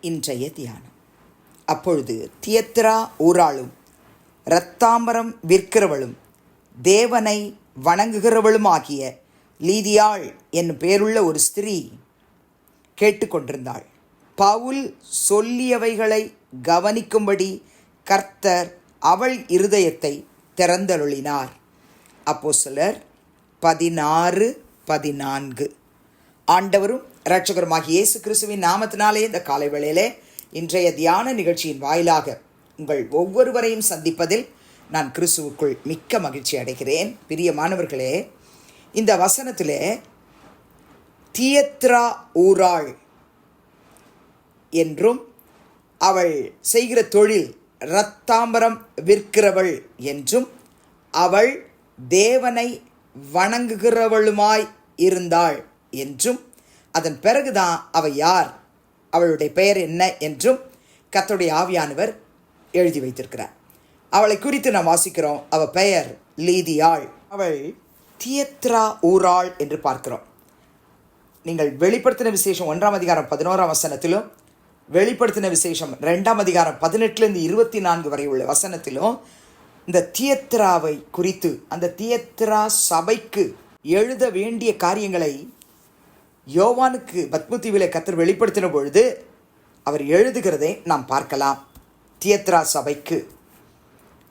இன்றைய தியானம். அப்பொழுது தியத்ரா ஊராளும் இரத்தாம்பரம் விற்கிறவளும் தேவனை வணங்குகிறவளுமாகிய லீதியாள் என்னும் பேருள்ள ஒரு ஸ்திரீ கேட்டுக்கொண்டிருந்தாள் பவுல் சொல்லியவைகளை கவனிக்கும்படி கர்த்தர் அவள் இருதயத்தை திறந்தருளினார். அப்போஸ்தலர் பதினாறு பதினான்கு. ஆண்டவரும் இரட்சகருமாகிய இயேசு கிறிஸ்துவின் நாமத்தினாலே இந்த காலை வேளையிலே இன்றைய தியான நிகழ்ச்சியின் வாயிலாக உங்கள் ஒவ்வொருவரையும் சந்திப்பதில் நான் கிறிஸ்துவுக்குள் மிக்க மகிழ்ச்சி அடைகிறேன். பிரியமானவர்களே இந்த வசனத்திலே தியத்ரா ஊராள் என்றும் அவள் செய்கிற தொழில் இரத்தாம்பரம் விற்கிறவள் என்றும் அவள் தேவனை வணங்குகிறவளுமாய் இருந்தாள் என்றும் அதன் பிறகுதான் அவள் யார்? அவளுடைய பெயர் என்ன என்றும் கர்த்தருடைய ஆவியானவர் எழுதி வைத்திருக்கிறார். அவளை குறித்து நாம் வாசிக்கிறோம். அவள் பெயர் லீதியாள். அவள் தியத்ரா ஊராள் என்று பார்க்கிறோம். நீங்கள் வெளிப்படுத்தின விசேஷம் ஒன்றாம் அதிகாரம் பதினோராம் வசனத்திலும் வெளிப்படுத்தின விசேஷம் ரெண்டாம் அதிகாரம் பதினெட்டுலேருந்து இருபத்தி நான்கு வரை உள்ள வசனத்திலும் இந்த தியத்ராவை குறித்து அந்த தியத்ரா சபைக்கு எழுத வேண்டிய காரியங்களை யோவானுக்கு பத்மதீவிலே கத்தர் வெளிப்படுத்தின பொழுது அவர் எழுதுகிறதை நாம் பார்க்கலாம். தியத்ரா சபைக்கு.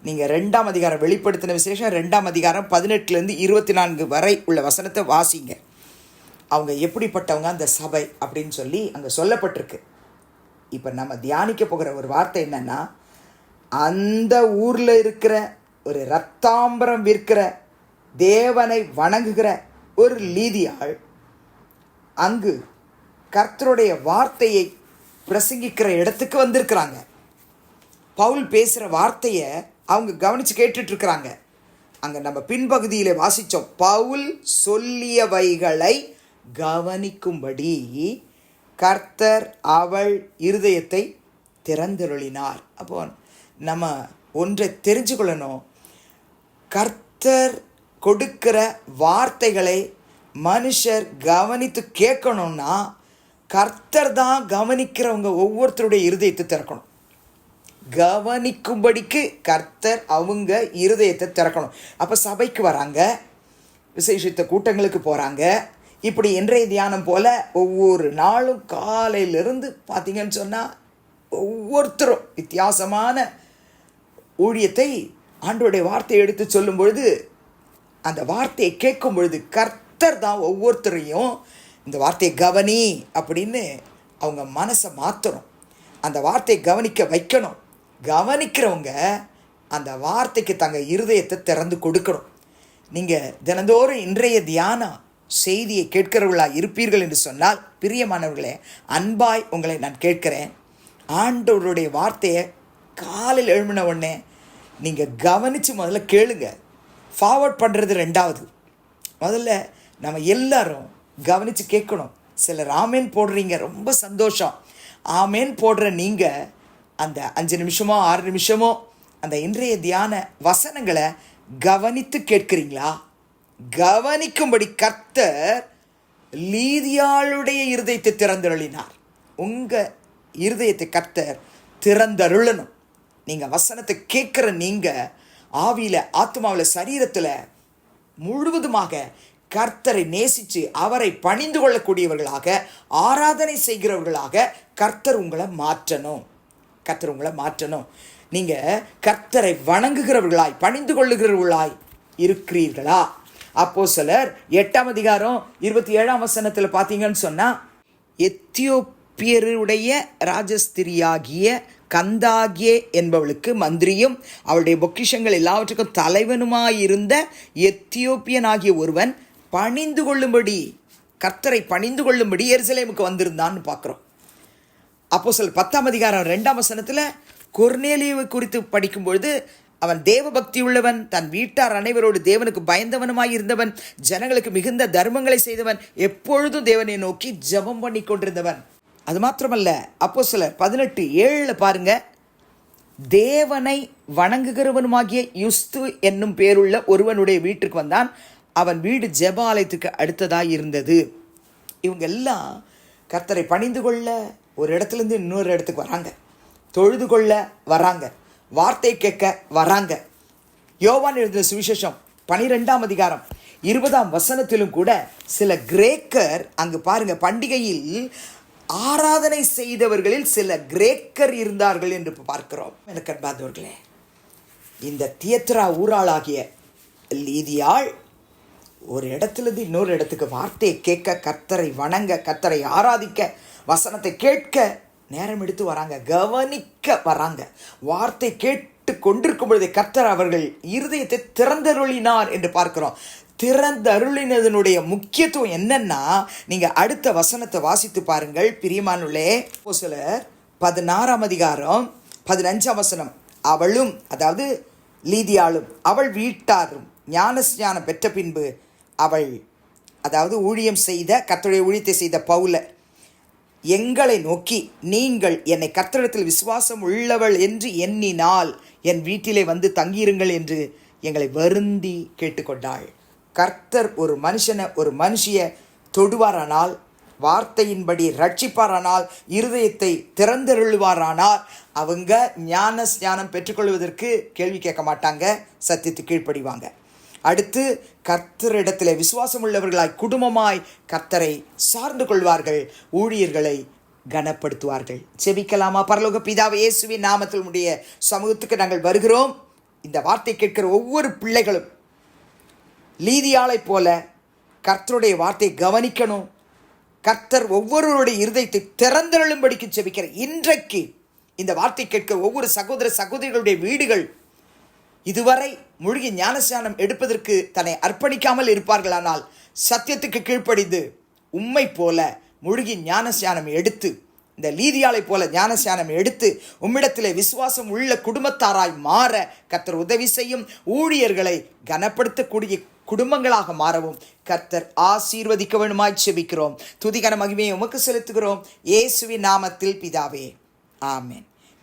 நீங்கள் ரெண்டாம் அதிகாரம் வெளிப்படுத்தின விசேஷம் ரெண்டாம் அதிகாரம் பதினெட்டுலேருந்து இருபத்தி நான்கு வரை உள்ள வசனத்தை வாசிங்க. அவங்க எப்படிப்பட்டவங்க அந்த சபை அப்படின்னு சொல்லி அங்கே சொல்லப்பட்டிருக்கு. இப்போ நம்ம தியானிக்க போகிற ஒரு வார்த்தை என்னென்னா அந்த ஊரில் இருக்கிற ஒரு ரத்தாம்பரம் விற்கிற தேவனை வணங்குகிற ஒரு லீதியாள் அங்கு கர்த்தருடைய வார்த்தையை பிரசங்கிக்கிற இடத்துக்கு வந்திருக்கிறாங்க. பவுல் பேசுகிற வார்த்தையை அவங்க கவனித்து கேட்டுட்ருக்கிறாங்க. அங்கே நம்ம பின்பகுதியில் வாசித்தோம் பவுல் சொல்லியவைகளை கவனிக்கும்படி கர்த்தர் அவள் இருதயத்தை திறந்தருளினார். அப்போ நம்ம ஒன்றை தெரிஞ்சுக்கொள்ளணும். கர்த்தர் கொடுக்கிற வார்த்தைகளை மனுஷர் கவனித்து கேட்கணும்னா கர்த்தர் தான் கவனிக்கிறவங்க ஒவ்வொருத்தருடைய இருதயத்தை திறக்கணும். கவனிக்கும்படிக்கு கர்த்தர் அவங்க இருதயத்தை திறக்கணும். அப்போ சபைக்கு வராங்க விசேஷித்த கூட்டங்களுக்கு போகிறாங்க இப்படி இன்றைய தியானம் போல் ஒவ்வொரு நாளும் காலையிலிருந்து பார்த்தீங்கன்னு சொன்னால் ஒவ்வொருத்தரும் வித்தியாசமான ஊழியத்தை ஆண்டோடைய வார்த்தையை எடுத்து சொல்லும் பொழுது அந்த வார்த்தையை கேட்கும் பொழுது கர்த்த கர்த்தர் தான் ஒவ்வொருத்தரையும் இந்த வார்த்தையை கவனி அப்படின்னு அவங்க மனசை மாற்றணும் அந்த வார்த்தையை கவனிக்க வைக்கணும். கவனிக்கிறவங்க அந்த வார்த்தைக்கு தங்க இருதயத்தை திறந்து கொடுக்கணும். நீங்கள் தினந்தோறும் இன்றைய தியானம் செய்தியை கேட்கிறவர்களாக இருப்பீர்கள் என்று சொன்னால் பிரியமானவர்களே அன்பாய் உங்களை நான் கேட்கிறேன். ஆண்டவருடைய வார்த்தையை காலையில் எழுமின உடனே நீங்கள் கவனித்து முதல்ல கேளுங்க. ஃபார்வர்ட் பண்ணுறது ரெண்டாவது. முதல்ல நம்ம எல்லாரும் கவனித்து கேட்கணும். சிலர் ஆமேன் போடுறீங்க ரொம்ப சந்தோஷம். ஆமேன் போடுற நீங்கள் அந்த அஞ்சு நிமிஷமோ ஆறு நிமிஷமோ அந்த இன்றைய தியான வசனங்களை கவனித்து கேட்குறீங்களா? கவனிக்கும்படி கர்த்தர் லீதியாளுடைய இருதயத்தை திறந்தருளினார். உங்கள் இருதயத்தை கர்த்தர் திறந்தருளணும். நீங்கள் வசனத்தை கேட்குற நீங்கள் ஆவியில் ஆத்மாவில் சரீரத்தில் முழுவதுமாக கர்த்தரை நேசித்து அவரை பணிந்து கொள்ளக்கூடியவர்களாக ஆராதனை செய்கிறவர்களாக கர்த்தர் உங்களை மாற்றணும். கர்த்தர் உங்களை மாற்றணும். நீங்கள் கர்த்தரை வணங்குகிறவர்களாய் பணிந்து கொள்ளுகிறவர்களாய் இருக்கிறீர்களா? அப்போ சிலர் எட்டாம் அதிகாரம் இருபத்தி ஏழாம் வசனத்தில் பார்த்தீங்கன்னு சொன்னால் எத்தியோப்பியருடைய ராஜஸ்திரியாகிய கந்தாகியே என்பவளுக்கு மந்திரியும் அவளுடைய பொக்கிஷங்கள் எல்லாவற்றுக்கும் தலைவனுமாயிருந்த எத்தியோப்பியனாகிய ஒருவன் பணிந்து கொள்ளும்படி கர்த்தரை பணிந்து கொள்ளும்படி எருசலேமுக்கு வந்திருந்தான்னு பார்க்குறோம். அப்போ சொல் பத்தாம் அதிகாரம் ரெண்டாம் வசனத்தில் கொர்நேலியுவை குறித்து படிக்கும்பொழுது அவன் தேவ பக்தி உள்ளவன் தன் வீட்டார் அனைவரோடு தேவனுக்கு பயந்தவனுமாய் இருந்தவன் ஜனங்களுக்கு மிகுந்த தர்மங்களை செய்தவன் எப்பொழுதும் தேவனை நோக்கி ஜெபம் பண்ணி கொண்டிருந்தவன். அது மாத்திரமல்ல அப்போ சிலர் பதினெட்டு ஏழில் பாருங்க தேவனை வணங்குகிறவனுமாகிய யுஸ்து என்னும் பேருள்ள ஒருவனுடைய வீட்டுக்கு வந்தான். அவன் வீடு ஜெபாலயத்துக்கு அடுத்ததாக இருந்தது. இவங்க எல்லாம் கர்த்தரை பணிந்து கொள்ள ஒரு இடத்துலேருந்து இன்னொரு இடத்துக்கு வராங்க. தொழுது கொள்ள வராங்க. வார்த்தை கேட்க வராங்க. யோவான் எழுதின சுவிசேஷம் பனிரெண்டாம் அதிகாரம் இருபதாம் வசனத்திலும் கூட சில கிரேக்கர் அங்கு பாருங்க பண்டிகையில் ஆராதனை செய்தவர்களில் சில கிரேக்கர் இருந்தார்கள் என்று பார்க்கிறோம். எனக்கு அன்பாதவர்களே இந்த தியத்ரா ஊராளாகிய லீதியாள் ஒரு இடத்துலேருந்து இன்னொரு இடத்துக்கு வார்த்தையை கேட்க கர்த்தரை வணங்க கத்தரை ஆராதிக்க வசனத்தை கேட்க நேரம் எடுத்து வராங்க கவனிக்க வராங்க. வார்த்தை கேட்டு கொண்டிருக்கும் பொழுதே கர்த்தர் அவர்கள் இருதயத்தை திறந்தருளினார் என்று பார்க்கிறோம். திறந்தருளினதனுடைய முக்கியத்துவம் என்னன்னா நீங்கள் அடுத்த வசனத்தை வாசித்து பாருங்கள். பிரியமானுள்ளே சிலர் பதினாறாம் அதிகாரம் பதினஞ்சாம் வசனம். அவளும் அதாவது லீதியாளும் அவள் வீட்டாரும் ஞானஸ்ஞானம் பெற்ற பின்பு அவள் அதாவது ஊழியம் செய்த கத்தருடைய ஊழியத்தை செய்த பவுல எங்களை நோக்கி நீங்கள் என்னை கத்தரிடத்தில் விசுவாசம் உள்ளவள் என்று எண்ணினால் என் வீட்டிலே வந்து தங்கியிருங்கள் என்று எங்களை வருந்தி கேட்டுக்கொண்டாள். கர்த்தர் ஒரு மனுஷனை ஒரு மனுஷிய தொடுவாரானால் வார்த்தையின்படி ரட்சிப்பாரானால் இருதயத்தை திறந்தருள்வாரானால் அவங்க ஞான ஸ்ஞானம் பெற்றுக்கொள்வதற்கு கேள்வி கேட்க மாட்டாங்க சத்தியத்துக்கு கீழ்ப்படிவாங்க. அடுத்து கர்த்தரிடத்தில் விசுவாசம் உள்ளவர்களாய் குடும்பமாய் கர்த்தரை சார்ந்து கொள்வார்கள். ஊழியர்களை கனப்படுத்துவார்கள். செபிக்கலாமா பரலோக பிதாவை இயேசுவின் நாமத்தில் உடைய சமூகத்துக்கு நாங்கள் வருகிறோம். இந்த வார்த்தை கேட்கிற ஒவ்வொரு பிள்ளைகளும் லீதியாளைப் போல கர்த்தருடைய வார்த்தையை கவனிக்கணும். கர்த்தர் ஒவ்வொருவருடைய இருதயத்தை திறந்தருளும்படிக்கு செபிக்கிற இன்றைக்கு இந்த வார்த்தை கேட்கிற ஒவ்வொரு சகோதர சகோதரிகளுடைய வீடுகள் இதுவரை மூழ்கி ஞானஸ்நானம் எடுப்பதற்கு தன்னை அர்ப்பணிக்காமல் இருப்பார்களானால் சத்தியத்துக்கு கீழ்ப்படிந்து உம்மை போல மூழ்கி ஞானஸ்நானம் எடுத்து இந்த லீதியாலை போல ஞானஸ்நானம் எடுத்து உம்மிடத்திலே விசுவாசம் உள்ள குடும்பத்தாராய் மாற கர்த்தர் உதவி செய்யும் ஊழியர்களை கனப்படுத்தக்கூடிய குடும்பங்களாக மாறவும் கர்த்தர் ஆசீர்வதிக்க வேணுமாய் செபிக்கிறோம். துதிகன மகிமையை உமக்கு செலுத்துகிறோம். இயேசுவின் நாமத்தில் பிதாவே. ஆமேன்.